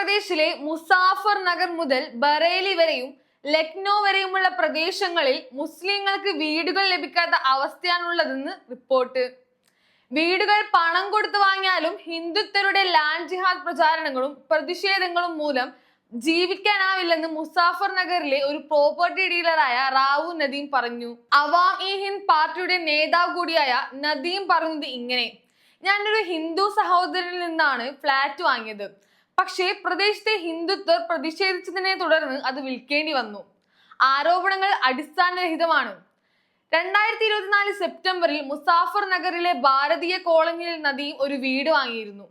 ഉത്തർപ്രദേശിലെ മുസാഫർ നഗർ മുതൽ ബറേലി വരെയും ലക്നോ വരെയുമുള്ള പ്രദേശങ്ങളിൽ മുസ്ലിങ്ങൾക്ക് വീടുകൾ ലഭിക്കാത്ത അവസ്ഥയാണുള്ളതെന്ന് റിപ്പോർട്ട്. വീടുകൾ പണം കൊടുത്തു വാങ്ങിയാലും ഹിന്ദുത്വരുടെ ലാൻഡ് ജിഹാദ് പ്രചാരണങ്ങളും പ്രതിഷേധങ്ങളും മൂലം ജീവിക്കാനാവില്ലെന്ന് മുസാഫർ നഗറിലെ ഒരു പ്രോപ്പർട്ടി ഡീലറായ റാവു നദീം പറഞ്ഞു. അവാം ഇ ഹിന്ദ് പാർട്ടിയുടെ നേതാവ് കൂടിയായ നദീം പറഞ്ഞത് ഇങ്ങനെ ഞാനൊരു ഹിന്ദു സഹോദരനിൽ നിന്നാണ് ഫ്ലാറ്റ് വാങ്ങിയത്. പക്ഷേ പ്രദേശത്തെ ഹിന്ദുത്വർ പ്രതിഷേധിച്ചതിനെ തുടർന്ന് അത് വിൽക്കേണ്ടി വന്നു. ആരോപണങ്ങൾ അടിസ്ഥാനരഹിതമാണ്. രണ്ടായിരത്തി ഇരുപത്തിനാല് സെപ്റ്റംബറിൽ മുസാഫർ നഗറിലെ ഭാരതീയ കോളനിയിൽ നദീം ഒരു വീട് വാങ്ങിയിരുന്നു.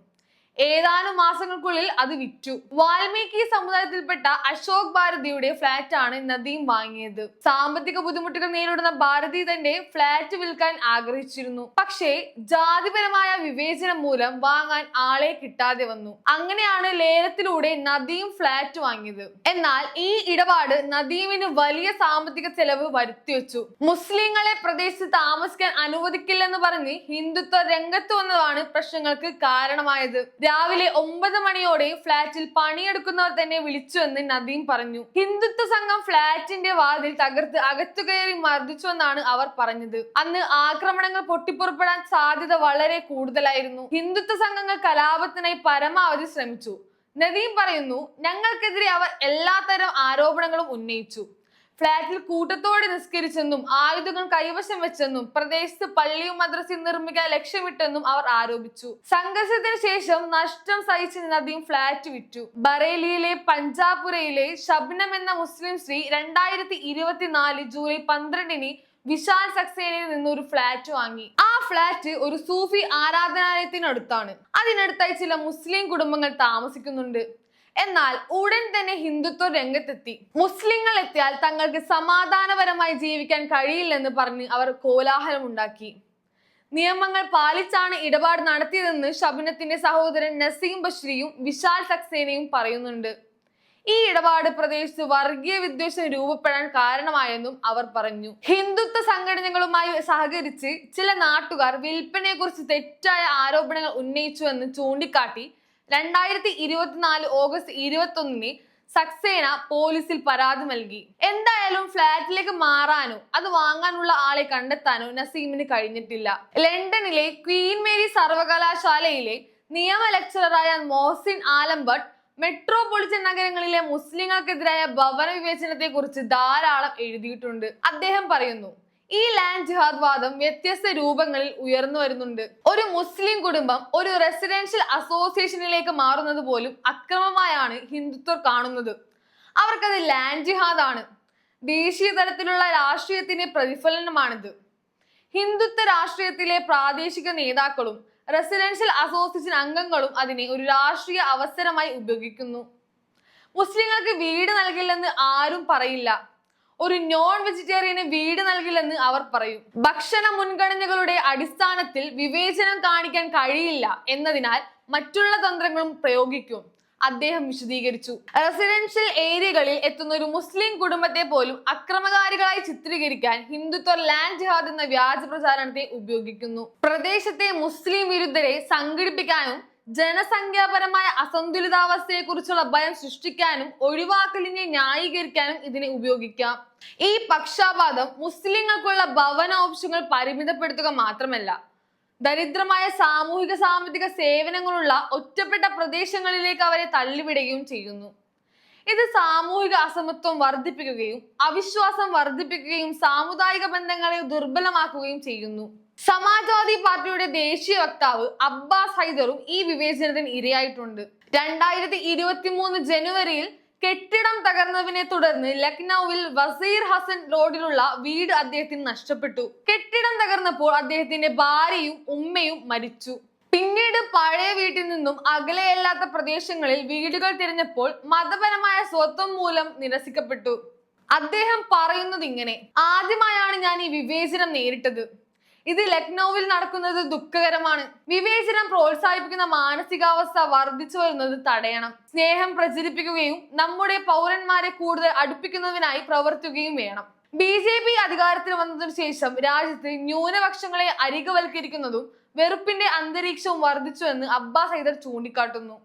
ഏതാനും മാസങ്ങൾക്കുള്ളിൽ അത് വിറ്റു. വാൽമീകി സമുദായത്തിൽപ്പെട്ട അശോക് ഭാരതിയുടെ ഫ്ളാറ്റ് ആണ് നദീം വാങ്ങിയത്. സാമ്പത്തിക ബുദ്ധിമുട്ടുകൾ നേരിടുന്ന ഭാരതി തന്റെ ഫ്ളാറ്റ് വിൽക്കാൻ ആഗ്രഹിച്ചിരുന്നു. പക്ഷേ ജാതിപരമായ വിവേചനം മൂലം വാങ്ങാൻ ആളെ കിട്ടാതെ വന്നു. അങ്ങനെയാണ് ലേലത്തിലൂടെ നദീം ഫ്ളാറ്റ് വാങ്ങിയത്. എന്നാൽ ഈ ഇടപാട് നദീമിന് വലിയ സാമ്പത്തിക ചെലവ് വരുത്തിവെച്ചു. മുസ്ലിങ്ങളെ പ്രദേശത്ത് താമസിക്കാൻ അനുവദിക്കില്ലെന്ന് പറഞ്ഞ് ഹിന്ദുത്വ രംഗത്ത് വന്നതാണ് പ്രശ്നങ്ങൾക്ക് കാരണമായത്. രാവിലെ ഒമ്പത് മണിയോടെ ഫ്ളാറ്റിൽ പണിയെടുക്കുന്നവർ തന്നെ വിളിച്ചുവെന്ന് നദീം പറഞ്ഞു. ഹിന്ദുത്വ സംഘം ഫ്ളാറ്റിന്റെ വാതിൽ തകർത്ത് അകത്തു കയറി മർദ്ദിച്ചുവെന്നാണ് അവർ പറഞ്ഞത്. അന്ന് ആക്രമണങ്ങൾ പൊട്ടിപ്പുറപ്പെടാൻ സാധ്യത വളരെ കൂടുതലായിരുന്നു. ഹിന്ദുത്വ സംഘങ്ങൾ കലാപത്തിനായി പരമാവധി ശ്രമിച്ചു. നദീം പറയുന്നു ഞങ്ങൾക്കെതിരെ അവർ എല്ലാത്തരം ആരോപണങ്ങളും ഉന്നയിച്ചു. ഫ്ളാറ്റിൽ കൂട്ടത്തോടെ നിസ്കരിച്ചെന്നും ആയുധങ്ങൾ കൈവശം വെച്ചെന്നും പ്രദേശത്ത് പള്ളിയും മദ്രസയും നിർമ്മിക്കാൻ ലക്ഷ്യമിട്ടെന്നും അവർ ആരോപിച്ചു. സംഘർഷത്തിന് ശേഷം നഷ്ടം സഹിച്ച് നദീം ഫ്ളാറ്റ് വിറ്റു. ബറേലിയിലെ പഞ്ചാപുരയിലെ ഷബ്നം എന്ന മുസ്ലിം സ്ത്രീ രണ്ടായിരത്തി ഇരുപത്തിനാല് ജൂലൈ പന്ത്രണ്ടിന് വിശാൽ സക്സേനയിൽ നിന്ന് ഒരു ഫ്ളാറ്റ് വാങ്ങി. ആ ഫ്ളാറ്റ് ഒരു സൂഫി ആരാധനാലയത്തിനടുത്താണ്. അതിനടുത്തായി ചില മുസ്ലിം കുടുംബങ്ങൾ താമസിക്കുന്നുണ്ട്. എന്നാൽ ഉടൻ തന്നെ ഹിന്ദുത്വ രംഗത്തെത്തി. മുസ്ലിങ്ങൾ എത്തിയാൽ തങ്ങൾക്ക് സമാധാനപരമായി ജീവിക്കാൻ കഴിയില്ലെന്ന് പറഞ്ഞ് അവർ കോലാഹലം ഉണ്ടാക്കി നിയമങ്ങൾ പാലിച്ചാണ് ഇടപാട് നടത്തിയതെന്ന് ഷബിനത്തിന്റെ സഹോദരൻ നസീം ബഷ്രിയും വിശാൽ സക്സേനയും പറയുന്നുണ്ട്. ഈ ഇടപാട് പ്രദേശത്ത് വർഗീയ വിദ്വേഷം രൂപപ്പെടാൻ കാരണമായെന്നും അവർ പറഞ്ഞു. ഹിന്ദുത്വ സംഘടനകളുമായി സഹകരിച്ച് ചില നാട്ടുകാർ വിൽപ്പനയെക്കുറിച്ച് തെറ്റായ ആരോപണങ്ങൾ ഉന്നയിച്ചുവെന്ന് ചൂണ്ടിക്കാട്ടി രണ്ടായിരത്തി ഇരുപത്തിനാല് ഓഗസ്റ്റ് ഇരുപത്തി ഒന്നിന് സക്സേന പോലീസിൽ പരാതി നൽകി. എന്തായാലും ഫ്ളാറ്റിലേക്ക് മാറാനോ അത് വാങ്ങാനുള്ള ആളെ കണ്ടെത്താനോ നസീമിന് കഴിഞ്ഞിട്ടില്ല. ലണ്ടനിലെ ക്വീൻ മേരി സർവകലാശാലയിലെ നിയമ ലെക്ചററായ മോഹസിൻ ആലംബട്ട് മെട്രോപൊളിറ്റൻ നഗരങ്ങളിലെ മുസ്ലിങ്ങൾക്കെതിരായ ഭവന വിവേചനത്തെ കുറിച്ച് ധാരാളം എഴുതിയിട്ടുണ്ട്. അദ്ദേഹം പറയുന്നു ഈ ലാൻഡ് ജിഹാദ് വാദം വ്യത്യസ്ത രൂപങ്ങളിൽ ഉയർന്നു വരുന്നുണ്ട്. ഒരു മുസ്ലിം കുടുംബം ഒരു റെസിഡൻഷ്യൽ അസോസിയേഷനിലേക്ക് മാറുന്നത് പോലും അക്രമമായാണ് ഹിന്ദുത്വർ കാണുന്നത്. അവർക്കത് ലാൻഡ് ജിഹാദ് ആണ് ദേശീയ തലത്തിലുള്ള രാഷ്ട്രീയത്തിന്റെ പ്രതിഫലനമാണിത്. ഹിന്ദുത്വ രാഷ്ട്രീയത്തിലെ പ്രാദേശിക നേതാക്കളും റെസിഡൻഷ്യൽ അസോസിയേഷൻ അംഗങ്ങളും അതിനെ ഒരു രാഷ്ട്രീയ അവസരമായി ഉപയോഗിക്കുന്നു. മുസ്ലിങ്ങൾക്ക് വീട് നൽകില്ലെന്ന് ആരും പറയില്ല. ഒരു നോൺ വെജിറ്റേറിയന് വീട് നൽകില്ലെന്ന് അവർ പറയും. ഭക്ഷണ മുൻഗണനകളുടെ അടിസ്ഥാനത്തിൽ വിവേചനം കാണിക്കാൻ കഴിയില്ല എന്നതിനാൽ മറ്റുള്ള തന്ത്രങ്ങളും പ്രയോഗിക്കും. അദ്ദേഹം വിശദീകരിച്ചു. റെസിഡൻഷ്യൽ ഏരിയകളിൽ എത്തുന്ന ഒരു മുസ്ലിം കുടുംബത്തെ പോലും അക്രമകാരികളായി ചിത്രീകരിക്കാൻ ഹിന്ദുത്വ ലാൻഡ് ജിഹാദ് എന്ന വ്യാജ പ്രചാരണത്തെ ഉപയോഗിക്കുന്നു. പ്രദേശത്തെ മുസ്ലിം വിരുദ്ധരെ സംഘടിപ്പിക്കാനും ജനസംഖ്യാപരമായ അസന്തുലിതാവസ്ഥയെ കുറിച്ചുള്ള ഭയം സൃഷ്ടിക്കാനും ഒഴിവാക്കലിനെ ന്യായീകരിക്കാനും ഇതിനെ ഉപയോഗിക്കാം. ഈ പക്ഷാപാതം മുസ്ലിങ്ങൾക്കുള്ള ഭവന ഓപ്ഷനുകൾ പരിമിതപ്പെടുത്തുക മാത്രമല്ല ദരിദ്രമായ സാമൂഹിക സാമ്പത്തിക സേവനങ്ങളുള്ള ഒറ്റപ്പെട്ട പ്രദേശങ്ങളിലേക്ക് അവരെ തള്ളിവിടുകയും ചെയ്യുന്നു. ഇത് സാമൂഹിക അസമത്വം വർദ്ധിപ്പിക്കുകയും അവിശ്വാസം വർദ്ധിപ്പിക്കുകയും സാമുദായിക ബന്ധങ്ങളെ ദുർബലമാക്കുകയും ചെയ്യുന്നു. സമാജ്വാദി പാർട്ടിയുടെ ദേശീയ വക്താവ് അബ്ബാസ് ഹൈദറും ഈ വിവേചനത്തിന് ഇരയായിട്ടുണ്ട്. രണ്ടായിരത്തി ഇരുപത്തി മൂന്ന് ജനുവരിയിൽ കെട്ടിടം തകർന്നതിനെ തുടർന്ന് ലക്നൌവിൽ വസീർ ഹസൻ റോഡിലുള്ള വീട് അദ്ദേഹത്തിന് നഷ്ടപ്പെട്ടു. കെട്ടിടം തകർന്നപ്പോൾ അദ്ദേഹത്തിന്റെ ഭാര്യയും ഉമ്മയും മരിച്ചു. പിന്നീട് പഴയ വീട്ടിൽ നിന്നും അകലെയല്ലാത്ത പ്രദേശങ്ങളിൽ വീടുകൾ തിരഞ്ഞപ്പോൾ മതപരമായ സ്വത്വം മൂലം നിരസിക്കപ്പെട്ടു. അദ്ദേഹം പറയുന്നത് ഇങ്ങനെ ആദ്യമായാണ് ഞാൻ ഈ വിവേചനം നേരിട്ടത്. ഇത് ലക്നൌവിൽ നടക്കുന്നത് ദുഃഖകരമാണ്. വിവേചനം പ്രോത്സാഹിപ്പിക്കുന്ന മാനസികാവസ്ഥ വർദ്ധിച്ചു വരുന്നത് തടയണം. സ്നേഹം പ്രചരിപ്പിക്കുകയും നമ്മുടെ പൗരന്മാരെ കൂടുതൽ അടുപ്പിക്കുന്നതിനായി പ്രവർത്തിക്കുകയും വേണം. ബി ജെ പി അധികാരത്തിൽ വന്നതിനു ശേഷം രാജ്യത്ത് ന്യൂനപക്ഷങ്ങളെ അരികവൽക്കരിക്കുന്നതും വെറുപ്പിന്റെ അന്തരീക്ഷവും വർദ്ധിച്ചുവെന്ന് അബ്ബാസ് ഹൈദർ ചൂണ്ടിക്കാട്ടുന്നു.